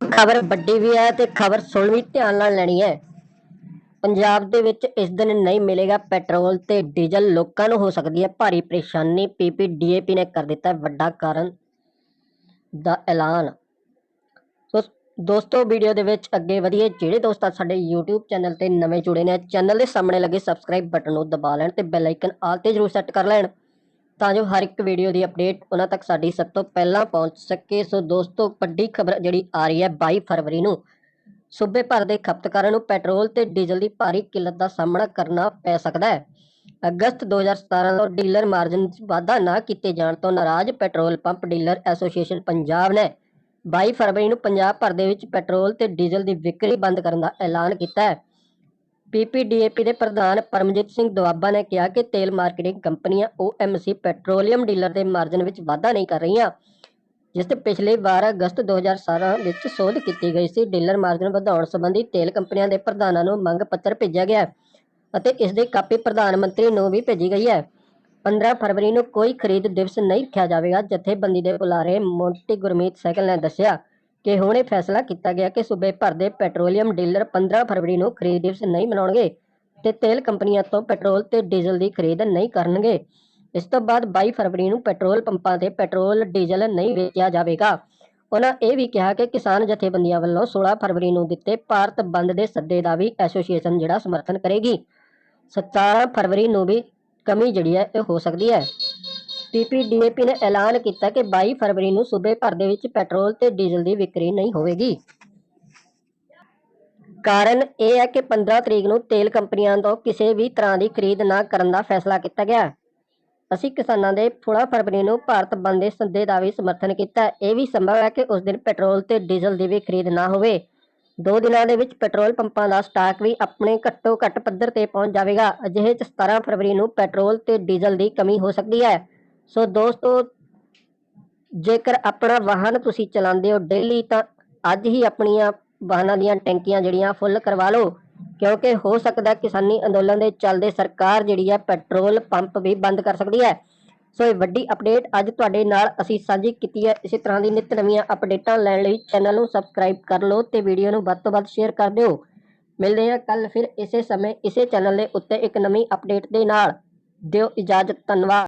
ਖਬਰ ਵੱਡੀ ਵੀ ਹੈ ਤੇ ਖਬਰ ਸੁਣ ਵੀ ਧਿਆਨ ਨਾਲ ਲੈਣੀ ਹੈ। ਪੰਜਾਬ ਦੇ ਵਿੱਚ ਇਸ ਦਿਨ ਨਹੀਂ ਮਿਲੇਗਾ ਪੈਟਰੋਲ ਤੇ ਡੀਜ਼ਲ। ਲੋਕਾਂ ਨੂੰ ਹੋ ਸਕਦੀ ਹੈ ਭਾਰੀ ਪਰੇਸ਼ਾਨੀ। ਪੀਪੀਡੀਏਪੀ ਨੇ ਕਰ ਦਿੱਤਾ ਵੱਡਾ ਕਾਰਨ ਦਾ ਐਲਾਨ। ਸੋ ਦੋਸਤੋ, ਵੀਡੀਓ ਦੇ ਵਿੱਚ ਅੱਗੇ ਵਧੀਏ। ਜਿਹੜੇ ਦੋਸਤ ਸਾਡੇ YouTube ਚੈਨਲ ਤੇ ਨਵੇਂ ਜੁੜੇ ਨੇ, ਚੈਨਲ ਦੇ ਸਾਹਮਣੇ ਲੱਗੇ ਸਬਸਕ੍ਰਾਈਬ ਬਟਨ ਨੂੰ ਦਬਾ ਲੈਣ ਤੇ ਬੈਲ ਆਈਕਨ ਆਲ ਤੇ ਜ਼ਰੂਰ ਸੈੱਟ ਕਰ ਲੈਣ। ਤਾਂ ਜੋ ਹਰ ਇੱਕ ਵੀਡੀਓ ਦੀ ਅਪਡੇਟ ਉਹਨਾਂ ਤੱਕ ਸਾਡੀ ਸਭ ਤੋਂ ਪਹਿਲਾਂ ਪਹੁੰਚ ਸਕੇ। ਸੋ ਦੋਸਤੋ, ਵੱਡੀ ਖਬਰ ਜਿਹੜੀ ਆ ਰਹੀ ਹੈ 22 ਫਰਵਰੀ ਨੂੰ। ਸੂਬੇ ਭਰ ਦੇ ਖਪਤਕਾਰਾਂ ਨੂੰ ਪੈਟਰੋਲ ਤੇ ਡੀਜ਼ਲ ਦੀ ਭਾਰੀ ਕਿੱਲਤ ਦਾ ਸਾਹਮਣਾ ਕਰਨਾ ਪੈ ਸਕਦਾ ਹੈ। ਅਗਸਤ 2017 ਤੋਂ ਡੀਲਰ ਮਾਰਜਨ 'ਚ ਵਾਧਾ ਨਾ ਕੀਤੇ ਜਾਣ ਤੋਂ ਨਾਰਾਜ਼ petrol pump dealer association Punjab ਨੇ 22 ਫਰਵਰੀ ਨੂੰ ਪੰਜਾਬ ਭਰ ਦੇ ਵਿੱਚ ਪੈਟਰੋਲ ਤੇ ਡੀਜ਼ਲ ਦੀ ਵਿਕਰੀ ਬੰਦ ਕਰਨ ਦਾ ਐਲਾਨ ਕੀਤਾ ਹੈ। ਪੀਪੀਡੀਏਪੀ ਦੇ ਪ੍ਰਧਾਨ ਪਰਮਜੀਤ ਸਿੰਘ ਦੁਆਬਾ ਨੇ ਕਿਹਾ ਕਿ ਤੇਲ ਮਾਰਕੀਟਿੰਗ ਕੰਪਨੀਆਂ ਓਐਮਸੀ ਪੈਟਰੋਲੀਅਮ ਡੀਲਰ ਦੇ ਮਾਰਜਨ ਵਿੱਚ ਵਾਧਾ ਨਹੀਂ ਕਰ ਰਹੀਆਂ, ਜਿਸ ਤੇ ਪਿਛਲੇ ਵਾਰ ਅਗਸਤ 2017 ਵਿੱਚ ਸੋਧ ਕੀਤੀ ਗਈ ਸੀ। ਡੀਲਰ ਮਾਰਜਨ ਵਧਾਉਣ ਸੰਬੰਧੀ ਤੇਲ ਕੰਪਨੀਆਂ ਦੇ ਪ੍ਰਧਾਨਾਂ ਨੂੰ ਮੰਗ ਪੱਤਰ ਭੇਜਿਆ ਗਿਆ ਅਤੇ ਇਸ ਦੀ ਕਾਪੀ ਪ੍ਰਧਾਨ ਮੰਤਰੀ ਨੂੰ ਵੀ ਭੇਜੀ ਗਈ ਹੈ। 15 ਫਰਵਰੀ ਨੂੰ ਕੋਈ ਖਰੀਦ ਦਿਵਸ ਨਹੀਂ ਰੱਖਿਆ ਜਾਵੇਗਾ, ਜਥੇਬੰਦੀ ਦੇ ਬੁਲਾਰੇ ਮੋਂਟੀ ਗੁਰਮੀਤ ਸਹਿਗਲ ਨੇ ਦੱਸਿਆ ਕਿ ਹੁਣ ਇਹ ਫੈਸਲਾ ਕੀਤਾ ਗਿਆ ਕਿ ਸੂਬੇ ਭਰ ਦੇ ਪੈਟਰੋਲੀਅਮ ਡੀਲਰ 15 ਫਰਵਰੀ ਨੂੰ ਖਰੀਦ ਦਿਵਸ ਨਹੀਂ ਮਨਾਉਣਗੇ ਤੇ ਤੇਲ ਕੰਪਨੀਆਂ ਤੋਂ ਪੈਟਰੋਲ ਤੇ ਡੀਜ਼ਲ ਦੀ ਖਰੀਦ ਨਹੀਂ ਕਰਨਗੇ। ਇਸ ਤੋਂ ਬਾਅਦ 22 ਫਰਵਰੀ ਨੂੰ ਪੈਟਰੋਲ ਪੰਪਾਂ ਤੇ ਪੈਟਰੋਲ, ਡੀਜ਼ਲ ਨਹੀਂ ਵੇਚਿਆ ਜਾਵੇਗਾ। ਉਹਨਾਂ ਇਹ ਵੀ ਕਿਹਾ ਕਿ ਕਿਸਾਨ ਜਥੇਬੰਦੀਆਂ ਵੱਲੋਂ 16 ਫਰਵਰੀ ਨੂੰ ਦਿੱਤੇ ਭਾਰਤ ਬੰਦ ਦੇ ਸੱਦੇ ਦਾ ਵੀ ਐਸੋਸੀਏਸ਼ਨ ਜਿਹੜਾ ਸਮਰਥਨ ਕਰੇਗੀ। 17 ਫਰਵਰੀ ਨੂੰ ਵੀ ਕਮੀ ਜਿਹੜੀ ਹੈ ਇਹ ਹੋ ਸਕਦੀ ਹੈ। ਪੀਪੀਡੀਏਪੀ ਨੇ ਐਲਾਨ ਕੀਤਾ ਕਿ 22 ਫਰਵਰੀ ਨੂੰ ਸੂਬੇ ਭਰ ਦੇ ਵਿੱਚ ਪੈਟਰੋਲ ਤੇ ਡੀਜ਼ਲ ਦੀ ਵਿਕਰੀ ਨਹੀਂ ਹੋਵੇਗੀ। ਕਾਰਨ ਇਹ ਹੈ ਕਿ 15 ਤਰੀਕ ਨੂੰ ਤੇਲ ਕੰਪਨੀਆਂ ਤੋਂ ਕਿਸੇ ਵੀ ਤਰ੍ਹਾਂ ਦੀ ਖਰੀਦ ਨਾ ਕਰਨ ਦਾ ਫੈਸਲਾ ਕੀਤਾ ਗਿਆ। ਅਸੀਂ ਕਿਸਾਨਾਂ ਦੇ 16 ਫਰਵਰੀ ਨੂੰ ਭਾਰਤ ਬੰਦ ਦੇ ਸੱਦੇ ਦਾ ਵੀ ਸਮਰਥਨ ਕੀਤਾ। ਇਹ ਵੀ ਸੰਭਵ ਹੈ ਕਿ ਉਸ ਦਿਨ ਪੈਟਰੋਲ ਤੇ ਡੀਜ਼ਲ ਦੀ ਵੀ ਖਰੀਦ ਨਾ ਹੋਵੇ। ਦੋ ਦਿਨਾਂ ਦੇ ਵਿੱਚ ਪੈਟਰੋਲ ਪੰਪਾਂ ਦਾ ਸਟਾਕ ਵੀ ਆਪਣੇ ਘੱਟੋ ਘੱਟ ਪੱਧਰ ਤੇ ਪਹੁੰਚ ਜਾਵੇਗਾ। ਅਜਿਹੇ ਚ 17 ਫਰਵਰੀ ਨੂੰ ਪੈਟਰੋਲ ਤੇ ਡੀਜ਼ਲ ਦੀ ਕਮੀ ਹੋ ਸਕਦੀ ਹੈ। ਸੋ ਦੋਸਤੋ, ਜੇਕਰ ਆਪਣਾ ਵਾਹਨ ਤੁਸੀਂ ਚਲਾਉਂਦੇ ਹੋ ਡੇਲੀ ਤਾਂ ਅੱਜ ਹੀ ਆਪਣੀਆਂ ਵਾਹਨਾਂ ਦੀਆਂ ਟੈਂਕੀਆਂ ਜਿਹੜੀਆਂ ਫੁੱਲ ਕਰਵਾ ਲਓ। ਕਿਉਂਕਿ ਹੋ ਸਕਦਾ ਕਿਸਾਨੀ ਅੰਦੋਲਨ ਦੇ ਚੱਲਦੇ ਸਰਕਾਰ ਜਿਹੜੀ ਹੈ, ਪੈਟਰੋਲ ਪੰਪ ਵੀ ਬੰਦ ਕਰ ਸਕਦੀ ਹੈ। ਸੋ ਇਹ ਵੱਡੀ ਅਪਡੇਟ ਅੱਜ ਤੁਹਾਡੇ ਨਾਲ ਅਸੀਂ ਸਾਂਝੀ ਕੀਤੀ ਹੈ। ਇਸੇ ਤਰ੍ਹਾਂ ਦੀ ਨਿਤ ਨਵੀਆਂ ਅਪਡੇਟਾਂ ਲੈਣ ਲਈ ਚੈਨਲ ਨੂੰ ਸਬਸਕ੍ਰਾਈਬ ਕਰ ਲਓ ਤੇ ਵੀਡੀਓ ਨੂੰ ਵੱਧ ਤੋਂ ਵੱਧ ਸ਼ੇਅਰ ਕਰ ਦਿਓ। ਮਿਲਦੇ ਹਾਂ ਕੱਲ ਫਿਰ ਇਸੇ ਸਮੇਂ, ਇਸੇ ਚੈਨਲ ਦੇ ਉੱਤੇ ਇੱਕ ਨਵੀਂ ਅਪਡੇਟ ਦੇ ਨਾਲ। ਦਿਓ ਇਜਾਜ਼ਤ, ਧੰਨਵਾਦ।